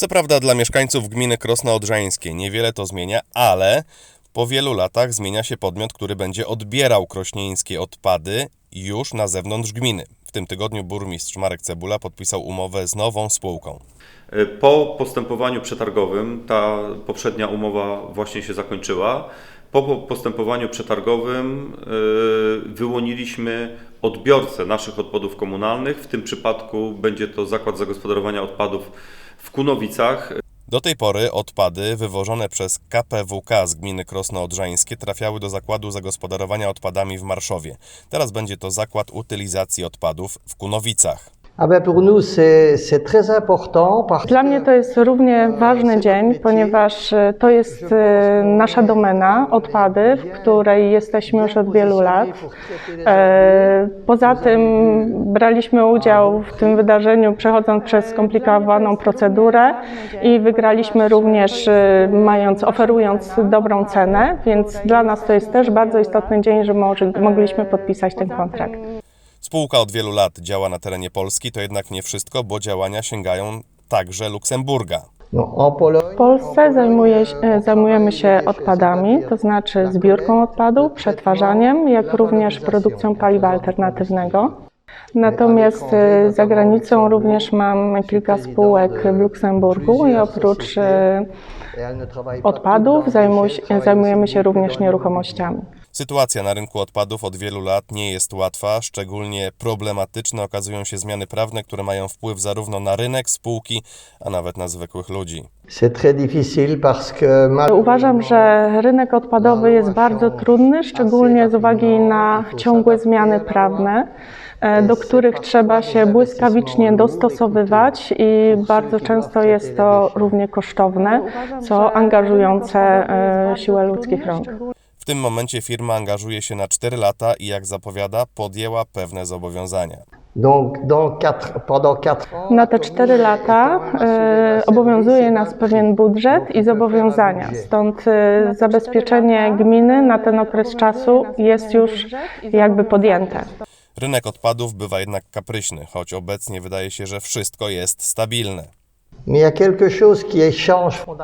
Co prawda dla mieszkańców gminy Krosno Odrzańskie niewiele to zmienia, ale po wielu latach zmienia się podmiot, który będzie odbierał krośnieńskie odpady już na zewnątrz gminy. W tym tygodniu burmistrz Marek Cebula podpisał umowę z nową spółką. Po postępowaniu przetargowym, ta poprzednia umowa właśnie się zakończyła. Po po- postępowaniu przetargowym y, wyłoniliśmy odbiorcę naszych odpadów komunalnych. W tym przypadku będzie to Zakład Zagospodarowania Odpadów w Kunowicach. Do tej pory odpady wywożone przez KPWK z gminy Krosno Odrzańskie trafiały do Zakładu Zagospodarowania Odpadami w Marszowie. Teraz będzie to Zakład Utylizacji Odpadów w Kunowicach. Ah ben pour nous, c'est c'est très important parce Dla mnie to jest równie ważny dzień, ponieważ e, to jest e, nasza domena, odpady, w której jesteśmy już od wielu lat. E, Poza tym braliśmy udział w tym wydarzeniu, przechodząc przez skomplikowaną procedurę i wygraliśmy również, mając, oferując dobrą cenę, więc dla nas to jest też bardzo istotny dzień, że mogliśmy podpisać ten kontrakt. Spółka od wielu lat działa na terenie Polski, to jednak nie wszystko, bo działania sięgają także Luksemburga. Pologne, W Polsce zajmuje, się- zajmujemy się odpadami, to znaczy zbiórką odpadów, przetwarzaniem, jak również produkcją paliwa alternatywnego. Natomiast e, za granicą również mam kilka spółek w Luksemburgu i oprócz e, odpadów zajmujemy się również nieruchomościami. Sytuacja na rynku odpadów od wielu lat nie jest łatwa, szczególnie problematyczne okazują się zmiany prawne, które mają wpływ zarówno na rynek, spółki, a nawet na zwykłych ludzi. Uważam, że rynek odpadowy jest bardzo trudny, szczególnie z uwagi na ciągłe zmiany prawne, e, do których trzeba się błyskawicznie dostosowywać i bardzo często jest to równie kosztowne, co angażujące e, siłę ludzkich rąk. W tym momencie firma angażuje się na 4 lata i jak zapowiada, podjęła pewne zobowiązania. Na te cztery lata e, obowiązuje nas pewien budżet i zobowiązania. Stąd e, zabezpieczenie gminy na ten okres czasu jest już jakby podjęte. Rynek odpadów bywa jednak kapryśny, choć obecnie wydaje się, że wszystko jest stabilne. Y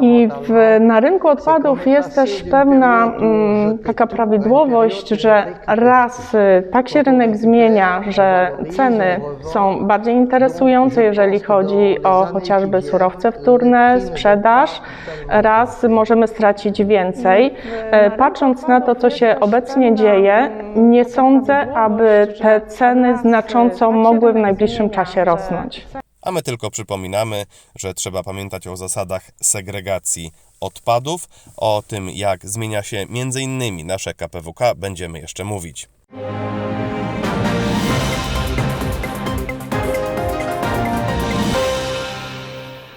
I w, na rynku odpadów jest też pewna mm, taka prawidłowość, że raz y, tak się rynek zmienia, że ceny są bardziej interesujące, jeżeli chodzi o chociażby surowce wtórne, sprzedaż, raz możemy stracić więcej. E, Patrząc na to, co się obecnie dzieje, nie sądzę, aby te ceny znacząco mogły w najbliższym czasie rosnąć. A my tylko przypominamy, że trzeba pamiętać o zasadach segregacji odpadów. O tym, jak zmienia się m.in. nasze KPWK, będziemy jeszcze mówić.